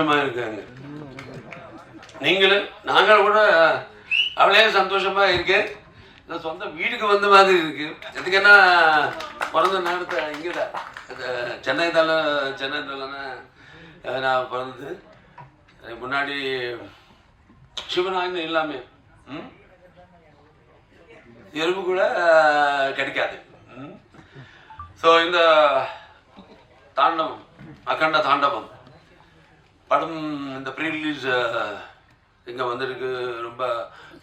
சந்தோஷமா இருக்காங்க. நீங்களும் நாங்கள் கூட அவளே சந்தோஷமா இருக்கு. இந்த சொந்த வீட்டுக்கு வந்த மாதிரி இருக்கு. எதுக்குன்னா பிறந்த நேரத்தை இங்கே தான் சென்னை தலை சென்னை தலைன்னா நான் பிறந்தது. முன்னாடி சிவநாயகன் இல்லாமே ம்? எறும்பு கூட கிடைக்காது. ஸோ இந்த தாண்டவம் அகண்ட தாண்டவம். படம் இந்த ப்ரீ ரிலீஸ் இங்கே வந்திருக்கு. ரொம்ப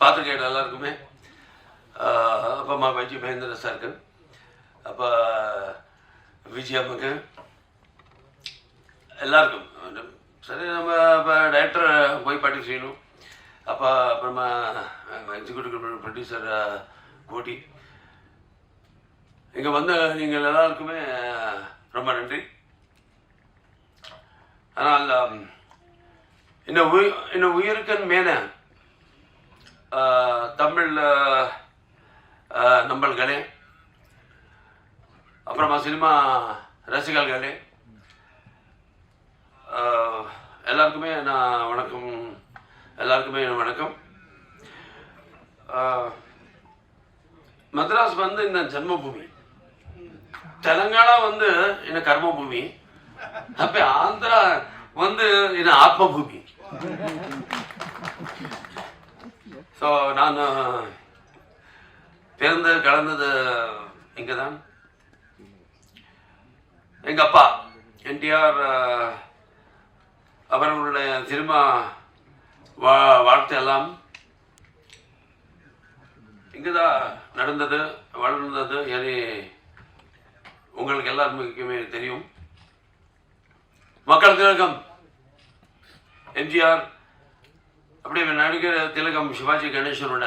பார்த்துருக்கேன் எல்லாருக்குமே. அப்பா அம்மா வைஜி மகேந்திர சாருக்கு. அப்போ விஜய் அம்மாக்கு. எல்லாருக்கும். சரி நம்ம இப்போ டைரக்டர் போய் பாட்டி செய்யணும். அப்போ அப்புறமா எக்ஸிக்யூட்டிவ் ப்ரொடியூசர் கோட்டி இங்கே வந்த நீங்கள் எல்லாருக்குமே ரொம்ப நன்றி. ஆனால் இந்த உயிர் இந்த உயிருக்கன் மேன தமிழ் நம்பல்களே அப்புறமா சினிமா ரசிகர்களே எல்லாருக்குமே நான் வணக்கம் எல்லாருக்குமே வணக்கம். மத்ராஸ் வந்து இந்த ஜன்மபூமி. தெலங்கானா வந்து இந்த கர்மபூமி. அப்ப ஆந்திரா வந்து இந்த ஆத்மபூமி. ஸோ நான் பிறந்து கலந்தது இங்கே தான் எங்கள் அப்பா என்டிஆர் அவர்களுடைய சினிமா வா வாழ்க்கை எல்லாம் இங்கே தான் நடந்தது வளர்ந்தது. என உங்களுக்கு எல்லாருக்குமே தெரியும். மக்கள் திலகம் எம்ஜிஆர் அப்படியே நடிகர் திலகம் சிவாஜி கணேசனோட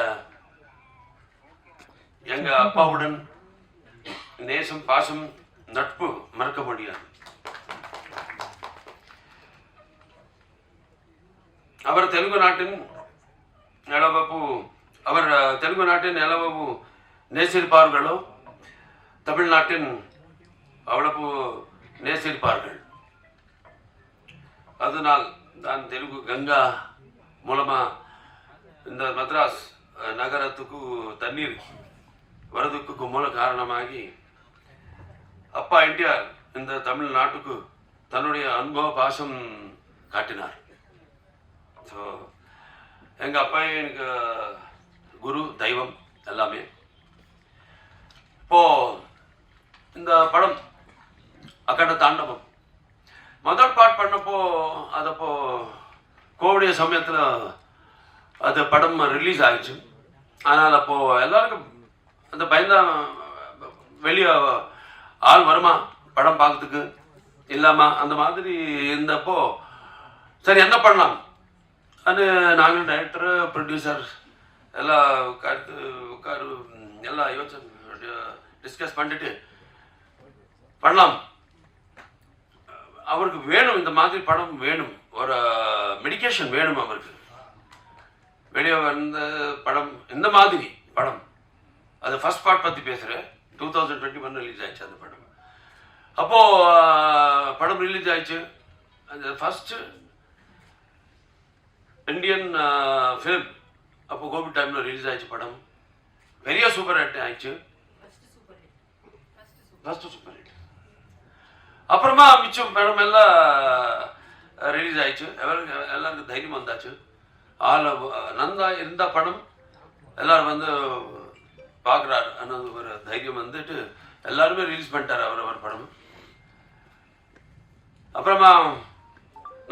எங்க அப்பாவுடன் நேசம் பாசம் நட்பு மறக்க முடியாது. அவர் தெலுங்கு நாட்டின் நிலவப்பு அவர் தெலுங்கு நாட்டின் நிலவப்பு நேசிருப்பார்களோ தமிழ்நாட்டின் அவ்வளவு நேசிருப்பார்கள் அதனால் தான் தெலுங்கு கங்கா மூலமாக இந்த மத்ராஸ் நகரத்துக்கு தண்ணீர் வரதுக்கு மூல காரணமாகி அப்பா என்டிஆர் இந்த தமிழ்நாட்டுக்கு தன்னுடைய அனுபவ பாசம் காட்டினார். ஸோ எங்கள் அப்பா எனக்கு குரு தெய்வம் எல்லாமே. இப்போது இந்த படம் அக்கண்ட தாண்டவம் கோவிட் சமயத்தில் அது படம் ரிலீஸ் ஆயிடுச்சு. ஆனால் அப்போது எல்லாருக்கும் அந்த பயந்தான் வெளியே ஆள் வருமா? படம் பார்க்கறதுக்கு இல்லாமா அந்த மாதிரி இருந்தப்போ சரி என்ன பண்ணலாம்? அது நாங்கள் டைரக்டர் ப்ரொடியூசர் எல்லாம் கருத்து உட்காரு எல்லாம் யோசனை டிஸ்கஸ் பண்ணிட்டு பண்ணலாம். அவருக்கு வேணும் இந்த மாதிரி படம் வேணும். ஒரு மெடிகேஷன் வேணும் அவருக்கு. வெளியே வந்த படம் இந்த மாதிரி படம். அது ஃபர்ஸ்ட் பார்ட் பற்றி பேசுகிறேன் two thousand twenty one release ஆயிடுச்சு அந்த படம். அப்போது படம் ரிலீஸ் ஆயிடுச்சு. அந்த ஃபஸ்ட்டு இந்தியன் ஃபிலிம் அப்போ கோவிட் டைமில் ரிலீஸ் ஆயிடுச்சு படம். பெரிய சூப்பர் ஹிட் ஆயிடுச்சு. ஃபஸ்ட்டு சூப்பர் ஹிட் அப்புறமா மிச்சம் படம் எல்லாம் ரிலீஸ் ஆயிடுச்சு. எல்லாருக்கும் எல்லாருக்கும் தைரியம் வந்தாச்சு. ஆள் நந்தா இருந்த படம் எல்லோரும் வந்து பார்க்குறாரு. ஆனால் ஒரு தைரியம் வந்துட்டு எல்லாருமே ரிலீஸ் பண்ணிட்டார் அவர் அவர் படம். அப்புறமா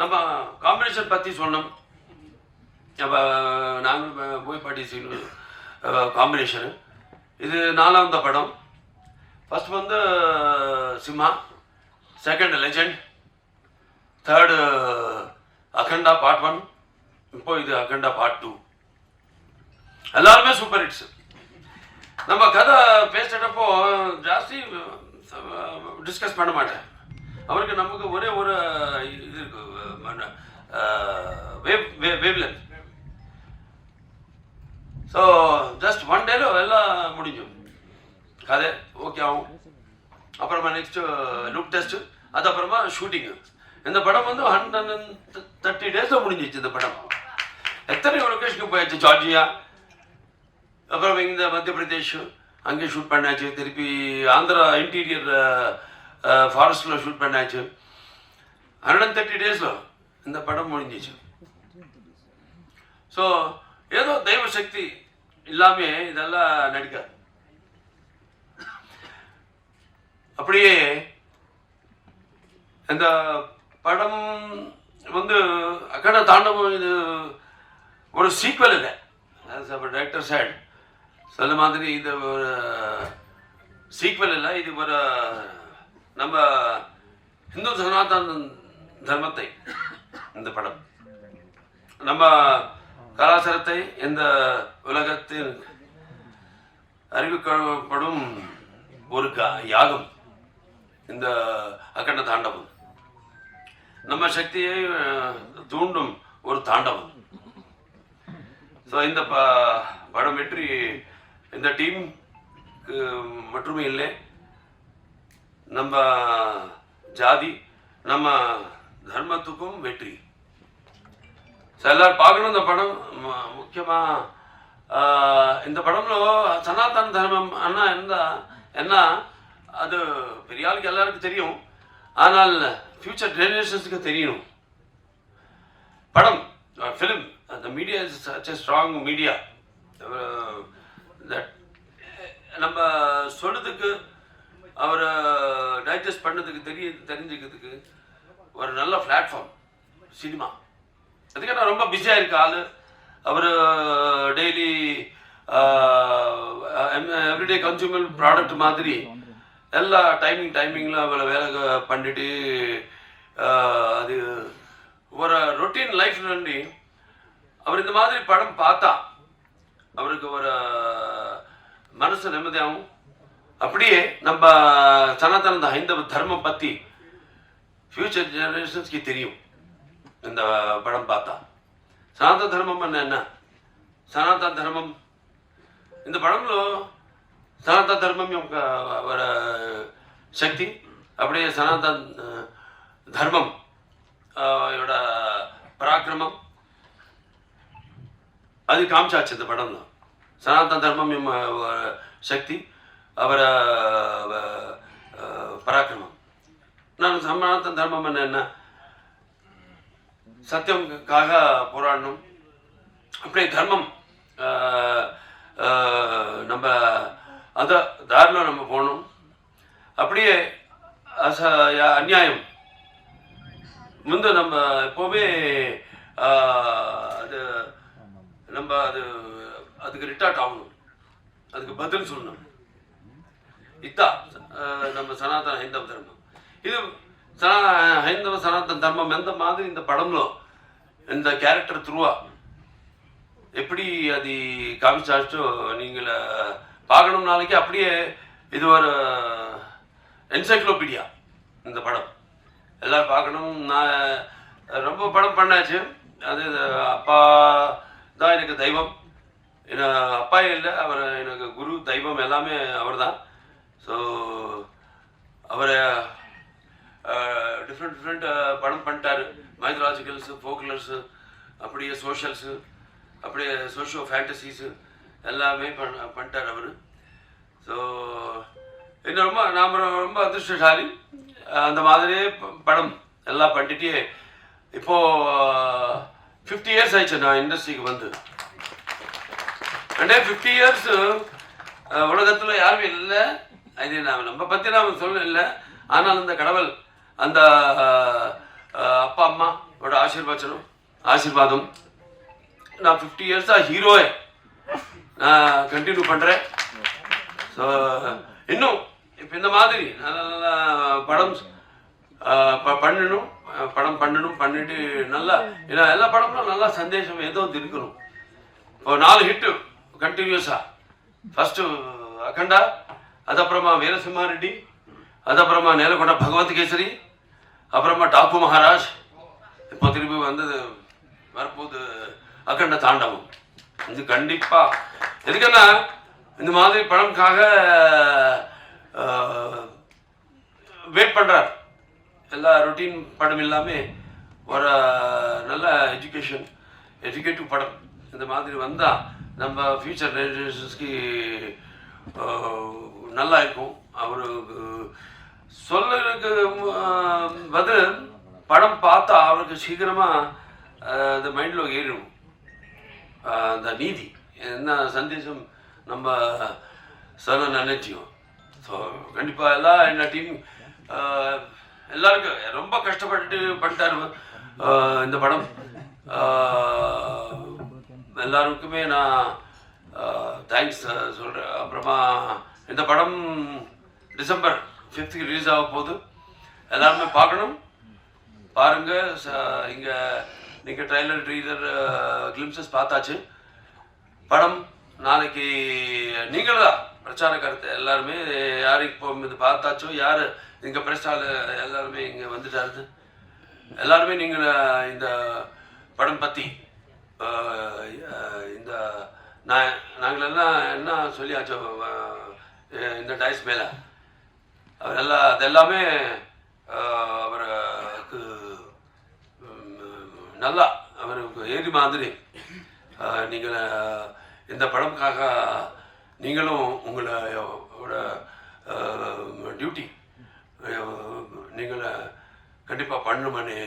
நம்ம காம்பினேஷன் பற்றி சொன்னோம். அப்போ நாங்களும் போய் பாட்டி காம்பினேஷனு இது நாலாவது படம். ஃபஸ்ட் வந்து Simha. Second legend third Akhanda part one இப்போ இது அகண்டா பார்ட் டூ எல்லாருமே சூப்பர் ஹிட்ஸ் நம்ம கதை பேசுறப்போ ஜாஸ்தி டிஸ்கஸ் பண்ண மாட்டேன். அவருக்கு நமக்கு ஒரே ஒரு இது இருக்கு வேவ் ஸோ ஜஸ்ட் ஒன் டேல எல்லாம் முடிஞ்சும். கதை ஓகே ஆகும். அப்புறமா நெக்ஸ்ட்டு லுக் டெஸ்ட்டு அது அப்புறமா ஷூட்டிங்கு இந்த படம் வந்து ஹண்ட்ரட் அண்ட் தேர்ட்டி டேஸில் முடிஞ்சிச்சு இந்த படம். எத்தனை லொக்கேஷனுக்கு போயாச்சு ஜார்ஜியா? அப்புறம் இந்த மத்திய பிரதேஷ் அங்கே ஷூட் பண்ணாச்சு. திருப்பி ஆந்திரா இன்டீரியர் ஃபாரஸ்டில் ஷூட் பண்ணாச்சு. ஹண்ட்ரட் அண்ட் தேர்ட்டி டேஸில் இந்த படம் முடிஞ்சிச்சு. ஸோ ஏதோ தெய்வ சக்தி இல்லாமே இதெல்லாம் நடிக்காது. அப்படியே அந்த படம் வந்து அக்கட தாண்டவம் இது ஒரு சீக்வல் இல்லை டைரக்டர் சைடு சொன்ன மாதிரி இது ஒரு சீக்வல் இல்லை இது ஒரு நம்ம இந்து சனாதன தர்மத்தை இந்த படம். நம்ம கலாச்சாரத்தை இந்த உலகத்தில் அறிவிக்கப்படும் ஒரு க யாகம் இந்த அக்கண்ட தாண்டவம். நம்ம சக்தியை தூண்டும் ஒரு தாண்டவம். ஸோ இந்த ப படம் வெற்றி இந்த டீம் மட்டுமே இல்லை நம்ம ஜாதி நம்ம தர்மத்துக்கும் வெற்றி. ஸோ எல்லாரும் பார்க்கணும் இந்த படம். மு- முக்கியமா ஆஹ், இந்த படம்లో சனாதன தர்மம் அண்ணா என்ன என்ன அது பெரிய ஆளுக்கு எல்லாருக்கும் தெரியும். ஆனால் ஃப்யூச்சர் ஜெனரேஷன்ஸுக்கு தெரியணும். படம் ஃபிலிம் அந்த media is such a strong media that நம்ம சொல்றதுக்கு அவரை டைஜஸ்ட் பண்ணதுக்கு தெரிய தெரிஞ்சுக்கிறதுக்கு ஒரு நல்ல பிளாட்ஃபார்ம் சினிமா அதுக்கு நான் ரொம்ப பிஸியாக இருக்க ஆள். அவர் டெய்லி எவ்ரிடே கன்சூமர் ப்ராடக்ட் மாதிரி எல்லா டைமிங் டைமிங்கில் அவளை வேலை பண்ணிட்டு அது ஒரு ரொட்டீன் லைஃப் నుండి அவர் இந்த மாதிரி படம் பார்த்தா அவருக்கு ஒரு மனசு நிம்மதியாகவும் அப்படியே நம்ம சனாதன ஹைந்தவ தர்மம் பற்றி ஃப்யூச்சர் ஜெனரேஷன்ஸ்க்கு தெரியும் இந்த படம் பார்த்தா. సనాతన ధర్మం என்ன సనాతన தர்மம் இந்த పడంలో సనాతన ధర్మం యొక్క ஒரு சக்தி அப்படியே சனாதன அஹ், தர்மம் அஹ், இதோட பராக்கிரமம் அது காமிச்சாச்சு இந்த படம்ல சனாதன தர்மம் எம் ஒரு சக்தி அவர அஹ், அஹ், பராக்கிரமம் நான் சனாதன தர்மம் என்ன என்ன சத்தியம்காக போராடணும் அப்படியே தர்மம் ஆஹ், ஆஹ், நம்ம அந்த தாரில் நம்ம போகணும் அப்படியே அச அநியாயம். வந்து நம்ம எப்போவுமே அது நம்ம அது அதுக்கு ரிட்டார்ட் ஆகணும். அதுக்கு பதில் சொல்லணும். இத்தா நம்ம சனாதன ஹைந்தவ தர்மம். இது சனா ஹைந்தவ சனாதன தர்மம் எந்த மாதிரி இந்த படம்லோ இந்த கேரக்டர் த்ரூவா எப்படி அது காமிச்சாச்சோ நீங்கள் பார்க்கணும் நாளைக்கு. அப்படியே இது ஒரு என்சைக்ளோபீடியா இந்த படம். எல்லாரும் பார்க்கணும். நான் ரொம்ப படம் பண்ணாச்சு. அது அப்பா தான் எனக்கு தெய்வம். என்ன அப்பா இல்லை அவர் எனக்கு குரு தெய்வம் எல்லாமே அவர் தான் ஸோ அவரை டிஃப்ரெண்ட் டிஃப்ரெண்ட் படம் பண்ணிட்டார். மைத்ராலஜிக்கல்ஸு ஃபோக்குலர்ஸு அப்படியே சோஷியல்ஸு அப்படியே சோஷியோ ஃபேண்டசிஸு எல்லாமே பண்ண பண்ணிட்டார் அவர். ஸோ இன்னும் ரொம்ப நாம் ரொம்ப அதிர்ஷ்டசாலி. அந்த மாதிரியே ப- படம் எல்லாம் பண்ணிட்டே இப்போது ஃபிஃப்டி இயர்ஸ் ஆயிடுச்சு நான் இண்டஸ்ட்ரிக்கு வந்து. ரெண்டே ஃபிஃப்டி இயர்ஸ் உலகத்தில் யாரும் இல்லை. அது நான் நம்ம பற்றி நான் சொல்ல இல்லை. ஆனால் அந்த கடவுள் அந்த அப்பா அம்மாவோட ஆசீர்வாச்சனம் ஆசீர்வாதம். நான் ஃபிஃப்டி இயர்ஸாக ஹீரோயே நான் கண்டினியூ பண்ணுறேன் ஸோ இன்னும் இப்போ இந்த மாதிரி நல்ல நல்லா படம் ப- பண்ணணும். படம் பண்ணணும் பண்ணிட்டு நல்லா ஏன்னா எல்லா படமும் நல்லா சந்தேஷம் ஏதோ இருக்கணும். இப்போ நாலு ஹிட்டு கண்டினியூஸாக ஃபஸ்ட்டு அಖಂಡ அதப்புறமா வீரசிம்மாரெட்டி அதுக்கப்புறமா நேலகொண்ட பகவந்த் கேசரி அப்புறமா டாக்கு மகாராஜ். இப்போ திரும்பி வந்தது வரப்போது அகண்ட தாண்டவம். இது கண்டிப்பா. எதுக்குன்னா இந்த மாதிரி படம்காக வெயிட் பண்றார். எல்லா ரொட்டீன் படம் இல்லாமல் ஒரு நல்ல எஜுகேஷன் எஜுகேட்டிவ் படம். இந்த மாதிரி வந்தால் நம்ம ஃபியூச்சர் ஜெனரேஷன்ஸ்க்கு நல்லா இருக்கும். அவருக்கு சொல்லுறதுக்கு பதில் படம் பார்த்தா அவருக்கு சீக்கிரமாக இந்த மைண்டில் ஏறிடும். அந்த நீதி. என்ன சந்தேசம் நம்ம சொல்ல நினைச்சியும் ஸோ கண்டிப்பாக எல்லாம் என்ன டீம் எல்லாருக்கும் ரொம்ப கஷ்டப்பட்டு பண்ணிட்டாரு இந்த படம். எல்லாருக்குமே நான் தேங்க்ஸ் சொல்கிறேன் அப்புறமா இந்த படம் டிசம்பர் ஃபிஃப்த்துக்கு ரிலீஸ் ஆக போகுது. எல்லாருமே பார்க்கணும். பாருங்கள் இங்கே நீங்க ட்ரைலர் ட்ரீலர் கிளிம்சஸ் பார்த்தாச்சு. படம் நாளைக்கு நீங்கள் தான். பிரச்சார கருத்து எல்லாருமே யார் இப்போ இது பார்த்தாச்சோ யார் இங்கே பிரச்சார எல்லாருமே இங்கே வந்துட்டாரு. எல்லாருமே நீங்கள் இந்த படம் பற்றி இந்த நான் நாங்களெல்லாம் என்ன சொல்லியாச்சோ இந்த டைஸ் மேலே. அவர் எல்லாம் அது எல்லாமே அவரை நல்லா அவருக்கு ஏறி மாதிரி. நீங்கள் இந்த படம்காக நீங்களும் உங்களோட டியூட்டி நீங்கள் கண்டிப்பாக பண்ணணுமని